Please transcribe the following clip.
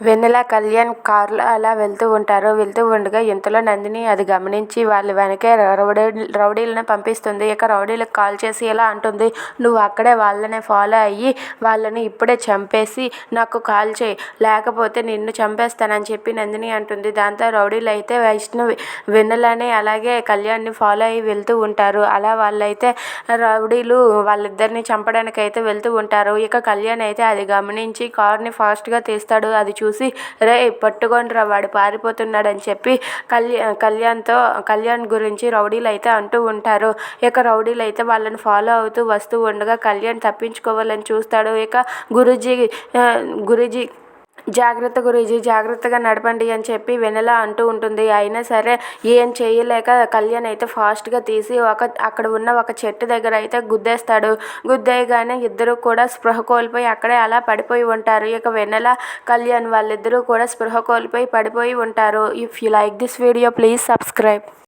వెన్నెల కళ్యాణ్ కార్లో అలా వెళ్తూ ఉంటారు. వెళ్తూ ఉండగా ఇంతలో నందిని అది గమనించి వాళ్ళ వెనకే రౌడీ రౌడీలను పంపిస్తుంది. ఇక రౌడీలకు కాల్ చేసి ఇలా అంటుంది? నువ్వు అక్కడే వాళ్ళనే ఫాలో అయ్యి వాళ్ళని ఇప్పుడే చంపేసి నాకు కాల్ చేయి. లేకపోతే నిన్ను చంపేస్తానని చెప్పి నందిని అంటుంది. దాంతో రౌడీలు అయితే వైష్ణవి వెన్నెలని అలాగే కళ్యాణ్ని ఫాలో అయ్యి వెళ్తూ ఉంటారు. అలా వాళ్ళైతే రౌడీలు వాళ్ళిద్దరిని చంపడానికి అయితే వెళ్తూ ఉంటారు. ఇక కళ్యాణ్ అయితే అది గమనించి కార్ని ఫాస్ట్గా తీస్తాడు. అది చూ చూసి రే పట్టుకోండిరా వాడు పారిపోతున్నాడని చెప్పి కళ్యాణ్ కళ్యాణ్తో కళ్యాణ్ గురించి రౌడీలు అయితే అంటూ ఉంటారు. ఇక రౌడీలు అయితే వాళ్ళని ఫాలో అవుతూ వస్తూ ఉండగా కళ్యాణ్ తప్పించుకోవాలని చూస్తాడు. ఇక గురూజీ గురూజీ జాగ్రత్త గురూజీ జాగ్రత్తగా నడపండి అని చెప్పి వెన్నెల అంటూ ఉంటుంది. అయినా సరే ఏం చేయలేక కళ్యాణ్ అయితే ఫాస్ట్గా తీసి ఒక అక్కడ ఉన్న ఒక చెట్టు దగ్గర అయితే గుద్దేస్తాడు. గుద్దేయగానే ఇద్దరు కూడా స్పృహ కోల్పోయి అక్కడే అలా పడిపోయి ఉంటారు. ఇక వెన్నెల కళ్యాణ్ వాళ్ళిద్దరూ కూడా స్పృహ కోల్పోయి పడిపోయి ఉంటారు. If you like this video please subscribe